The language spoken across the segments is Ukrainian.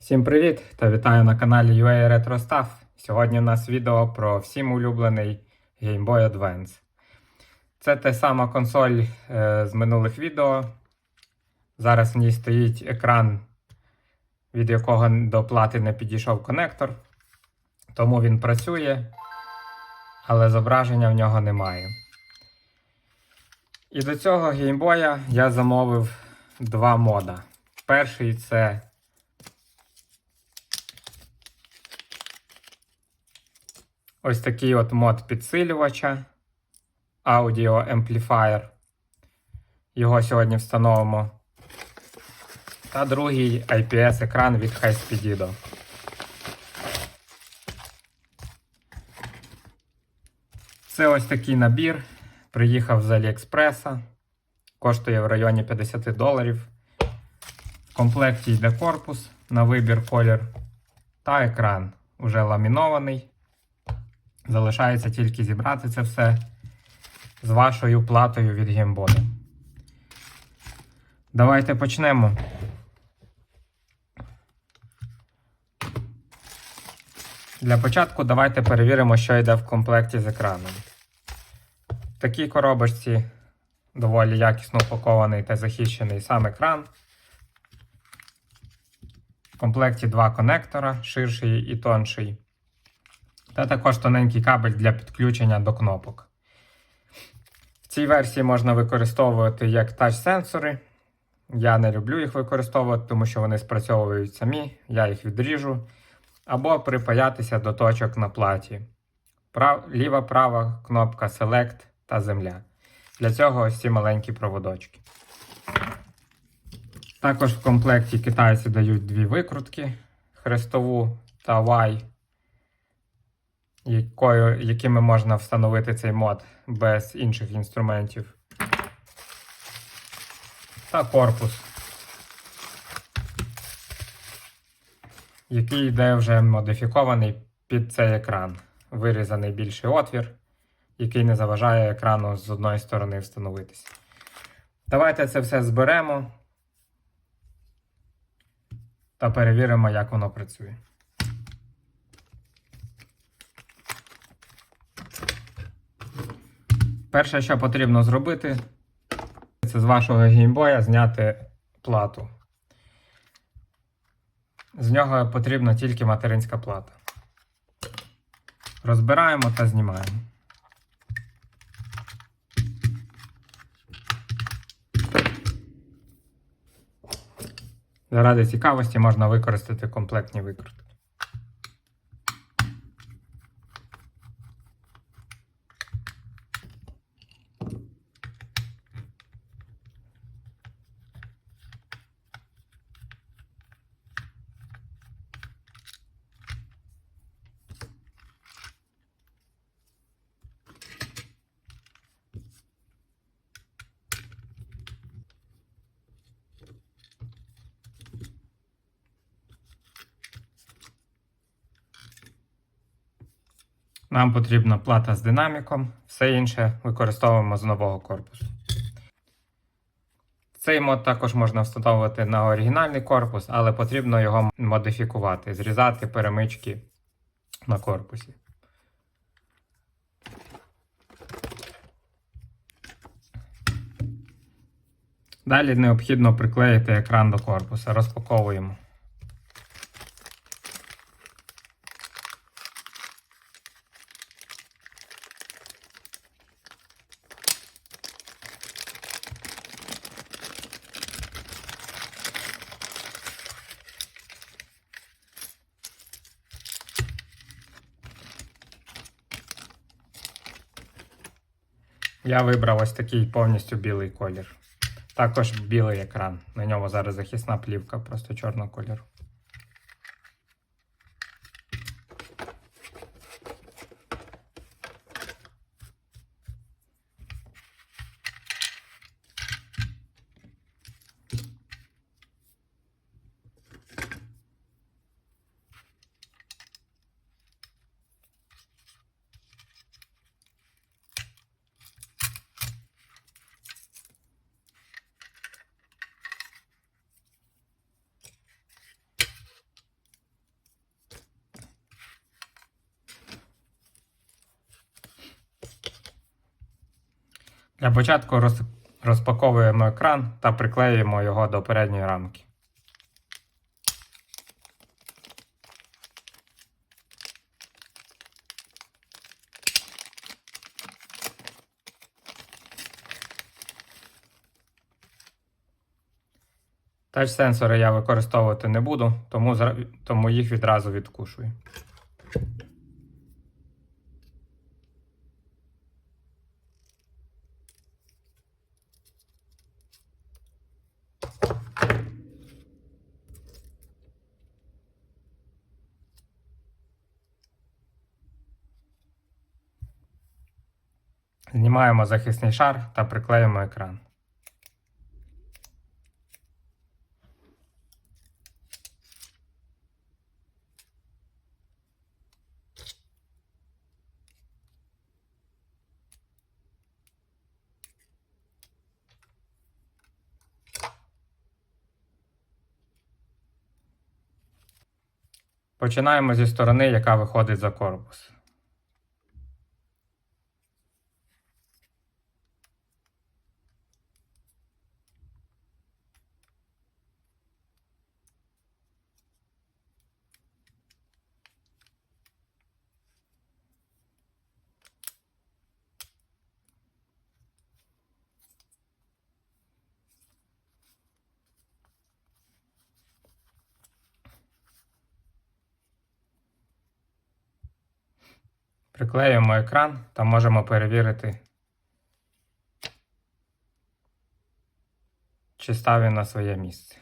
Всім привіт та вітаю на каналі UA Retro Stuff. Сьогодні у нас відео про всім улюблений Game Boy Advance. Це та сама консоль е, з минулих відео. Зараз в ній стоїть екран, від якого до плати не підійшов конектор. Тому він працює, але зображення в нього немає. І до цього геймбоя я замовив два мода. Перший це ось такий от мод підсилювача Audio Amplifier. Його сьогодні встановимо. Та другий IPS-екран від Highspeedido. Це ось такий набір. Приїхав з Аліекспреса. Коштує в районі 50 доларів. В комплекті йде корпус на вибір колір та екран уже ламінований. Залишається тільки зібрати це все з вашою платою від геймбоду. Давайте почнемо. Для початку давайте перевіримо, що йде в комплекті з екраном. В такій коробочці доволі якісно упакований та захищений сам екран. В комплекті два конектора, ширший і тонший. Та також тоненький кабель для підключення до кнопок. В цій версії можна використовувати як тач-сенсори. Я не люблю їх використовувати, тому що вони спрацьовують самі, я їх відріжу. Або припаятися до точок на платі. Прав... Ліва права кнопка Select та земля. Для цього ось ці маленькі проводочки. Також в комплекті китайці дають дві викрутки: хрестову та Y, якою, якими можна встановити цей мод без інших інструментів. Та корпус, який йде вже модифікований під цей екран. Вирізаний більший отвір, який не заважає екрану з одної сторони встановитися. Давайте це все зберемо та перевіримо, як воно працює. Перше, що потрібно зробити, це з вашого геймбоя зняти плату. З нього потрібна тільки материнська плата. Розбираємо та знімаємо. Заради цікавості можна використати комплектні викрутки. Нам потрібна плата з динаміком, все інше використовуємо з нового корпусу. Цей мод також можна встановити на оригінальний корпус, але потрібно його модифікувати, зрізати перемички на корпусі. Далі необхідно приклеїти екран до корпуса. Розпаковуємо. Я вибрав ось такий повністю білий колір. Також білий екран. На ньому зараз захисна плівка, просто чорного кольору. Для початку роз- розпаковуємо екран та приклеїмо його до передньої рамки. Тач-сенсори я використовувати не буду, тому, тому їх відразу відкушую. Знімаємо захисний шар та приклеїмо екран. Починаємо зі сторони, яка виходить за корпус. Приклеюємо екран та можемо перевірити, чи став він на своє місце.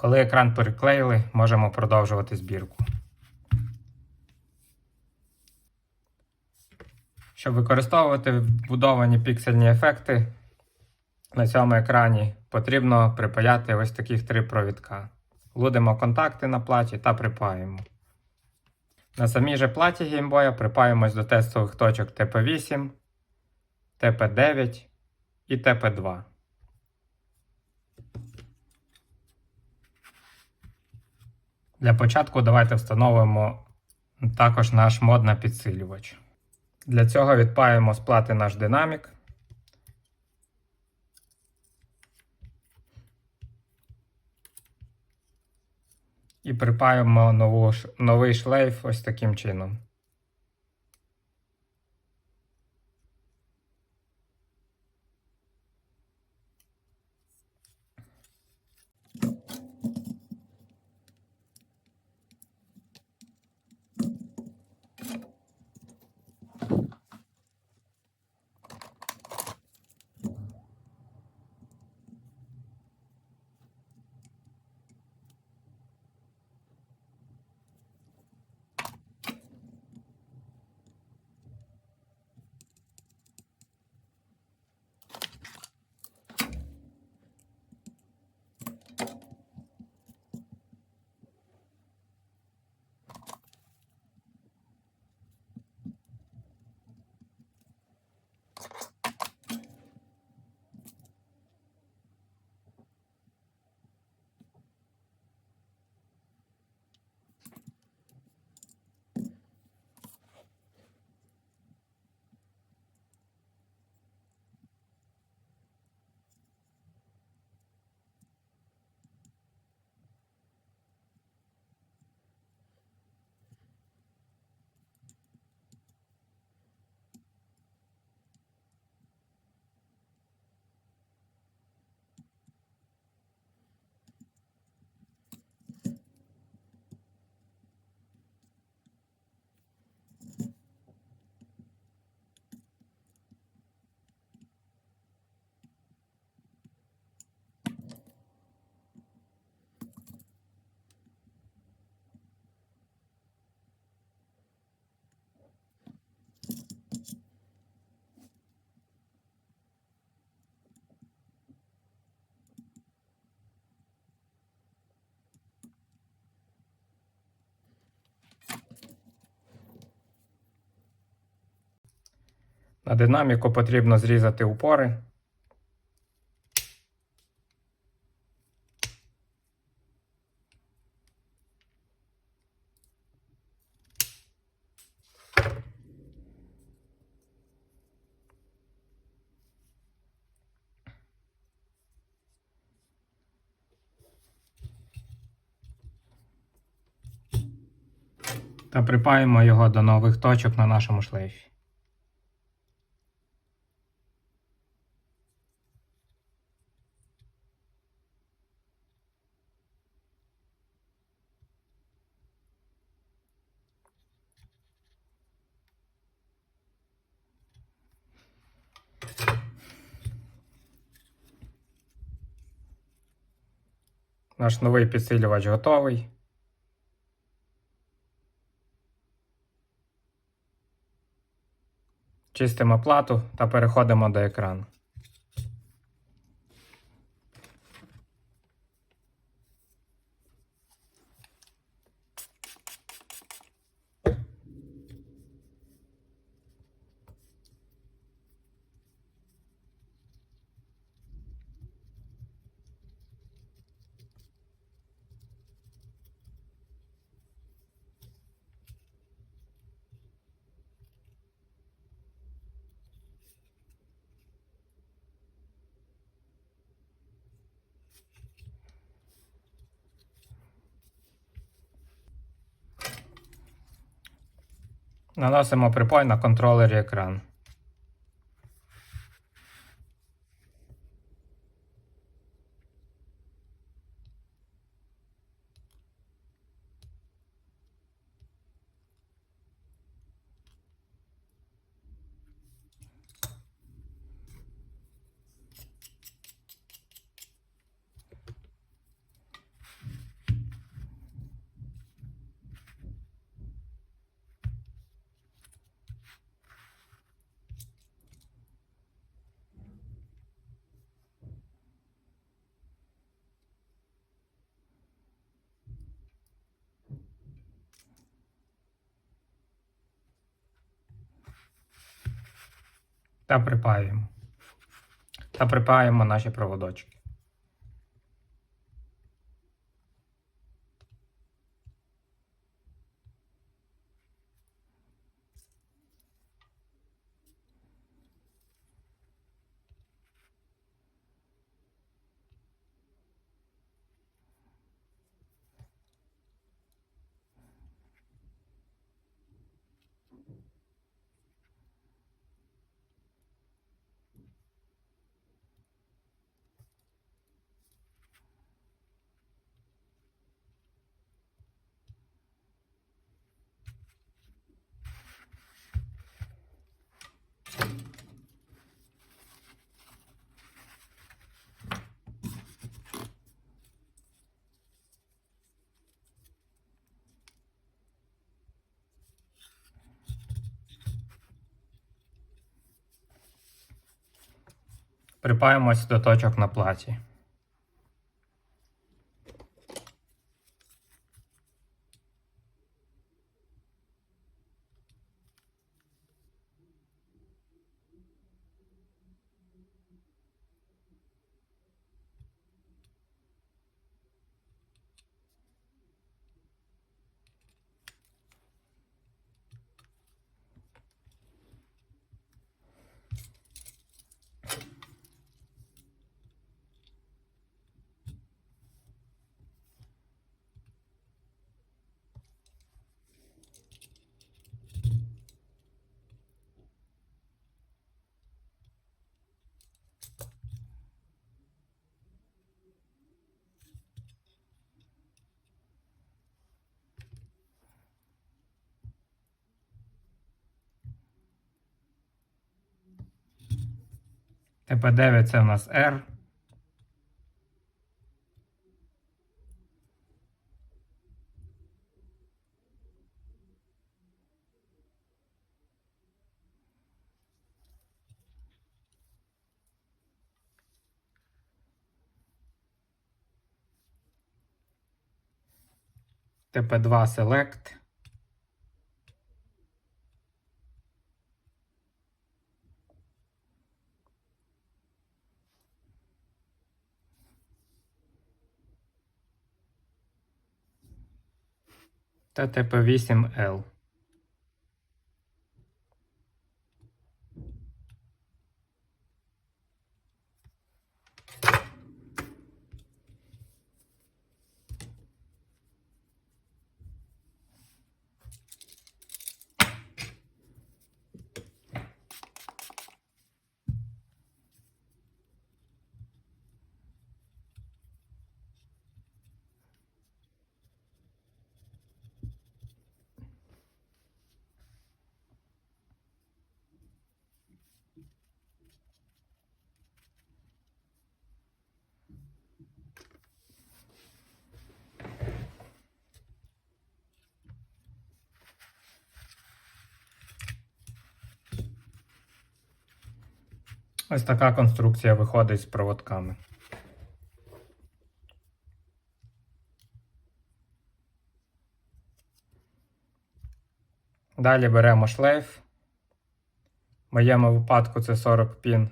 Коли екран переклеїли, можемо продовжувати збірку. Щоб використовувати вбудовані піксельні ефекти на цьому екрані, потрібно припаяти ось таких три провідка. Лудимо контакти на платі та припаємо. На самій же платі геймбоя припаємось до тестових точок TP8, TP9 і TP2. Для початку давайте встановимо також наш мод на підсилювач. Для цього відпаємо з плати наш динамік. І припаємо нову, новий шлейф ось таким чином. На динаміку потрібно зрізати упори. Та припаємо його до нових точок на нашому шлейфі. Наш новий підсилювач готовий. Чистимо плату та переходимо до екрану. Наносимо припой на контролері екрану. Та припаюємо. Та припаємо наші проводочки. Припаємось до точок на платі. ТП9 це у нас R. TP2 Select. Та ТП8Л. Ось така конструкція виходить з проводками. Далі беремо шлейф. В моєму випадку це 40 пін.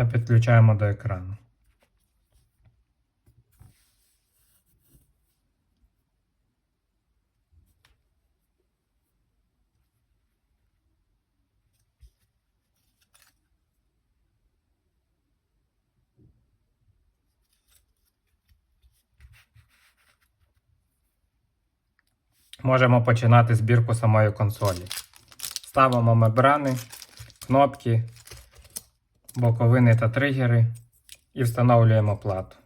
Та підключаємо до екрану. Можемо починати збірку самої консолі. Ставимо мембрани, кнопки, боковини та тригери і встановлюємо плату.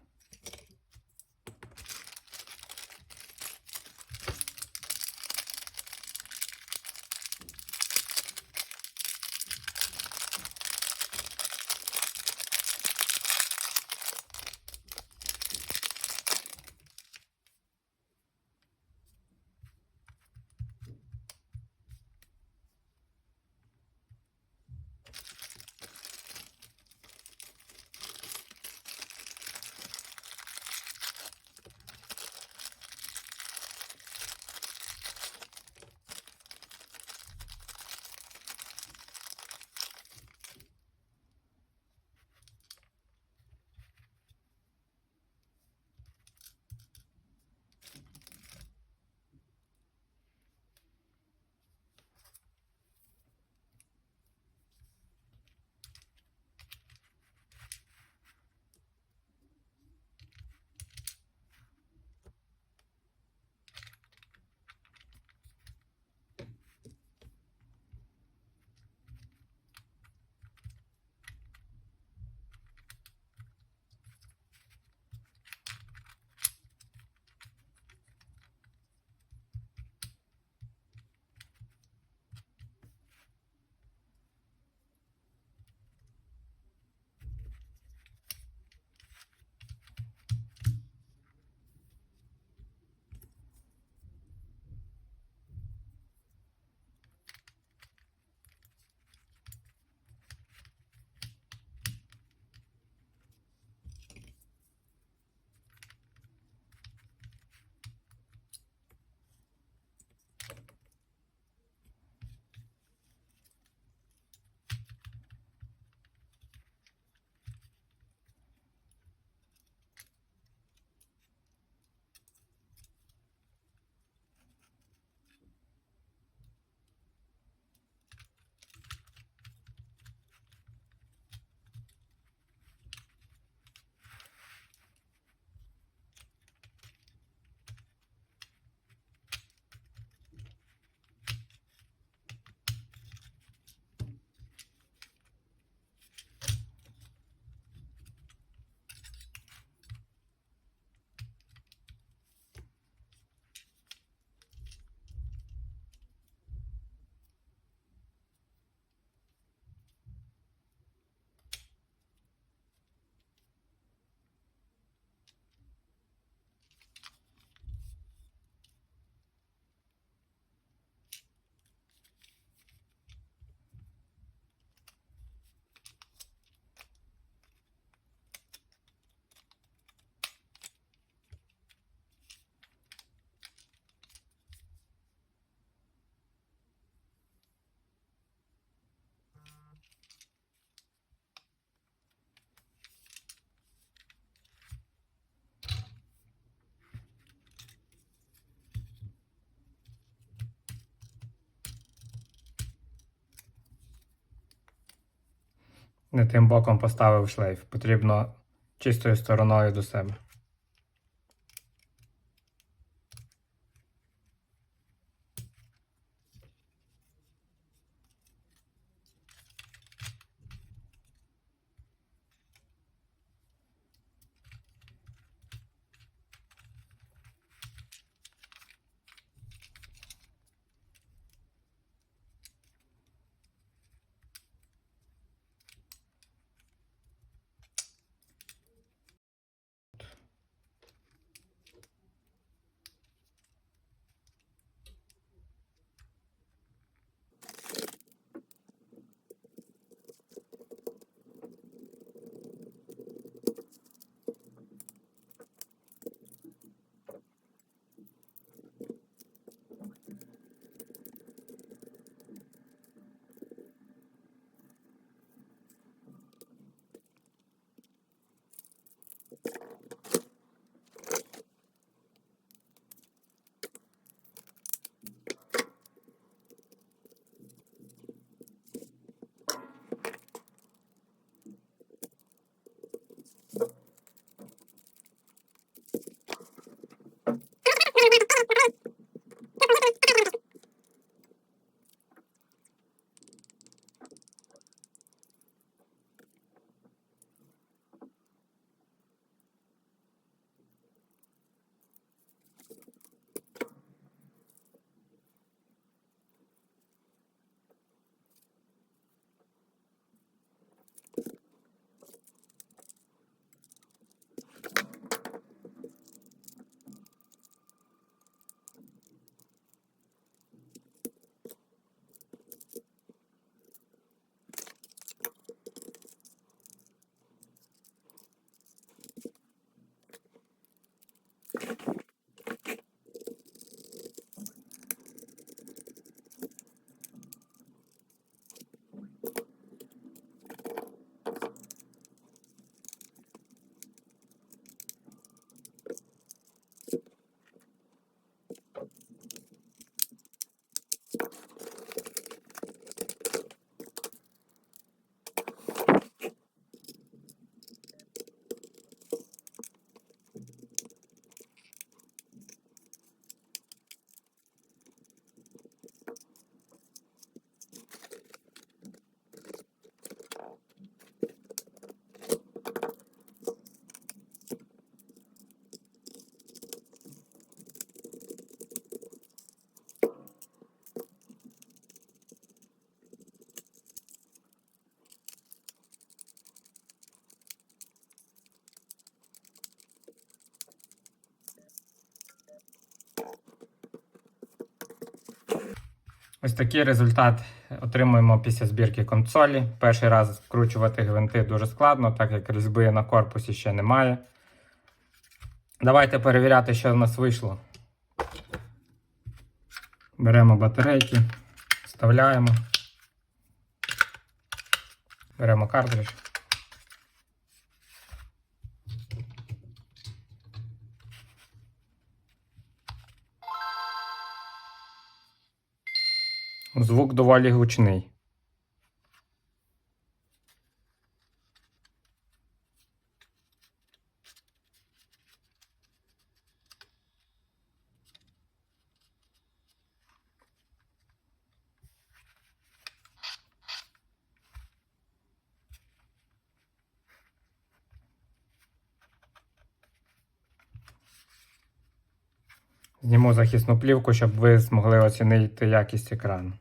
Не тим боком поставив шлейф. Потрібно чистою стороною до себе. Ось такий результат отримуємо після збірки консолі. Перший раз вкручувати гвинти дуже складно, так як різьби на корпусі ще немає. Давайте перевіряти, що в нас вийшло. Беремо батарейки, вставляємо. Беремо картридж. Звук доволі гучний. Зніму захисну плівку, щоб ви змогли оцінити якість екрану.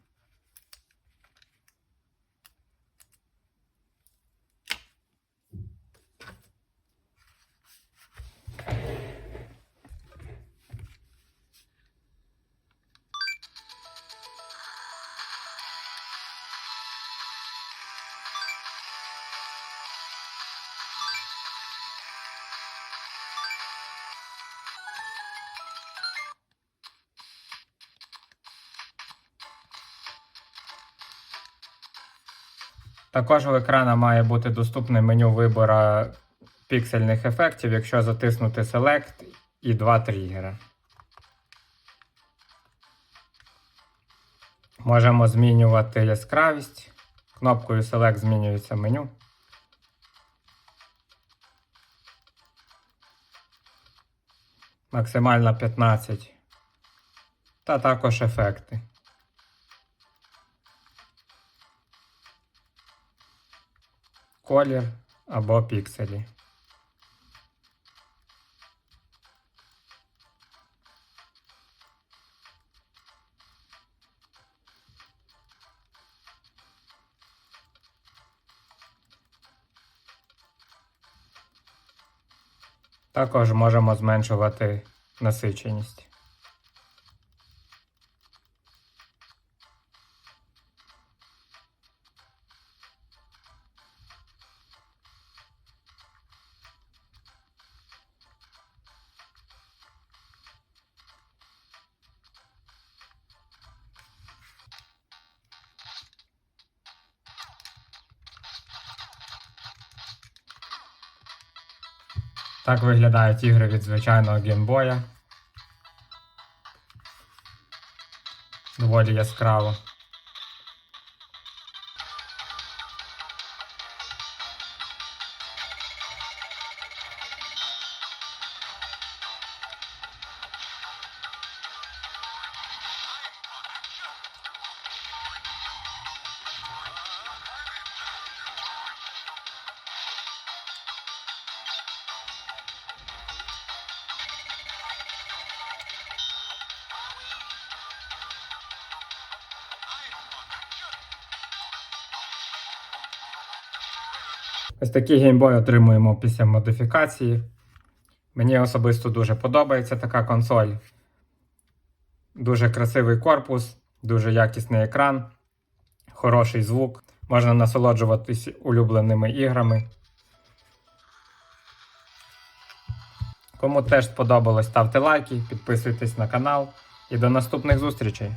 Також у екрана має бути доступне меню вибора піксельних ефектів, якщо затиснути Select і два тригери. Можемо змінювати яскравість. Кнопкою Select змінюється меню. Максимально 15. Та також ефекти. Колір або пікселі. Також можемо зменшувати насиченість. Так виглядають ігри від звичайного геймбоя. Доволі яскраво. Ось такий геймбой отримуємо після модифікації. Мені особисто дуже подобається така консоль. Дуже красивий корпус, дуже якісний екран, хороший звук. Можна насолоджуватись улюбленими іграми. Кому теж сподобалось, ставте лайки, підписуйтесь на канал і до наступних зустрічей!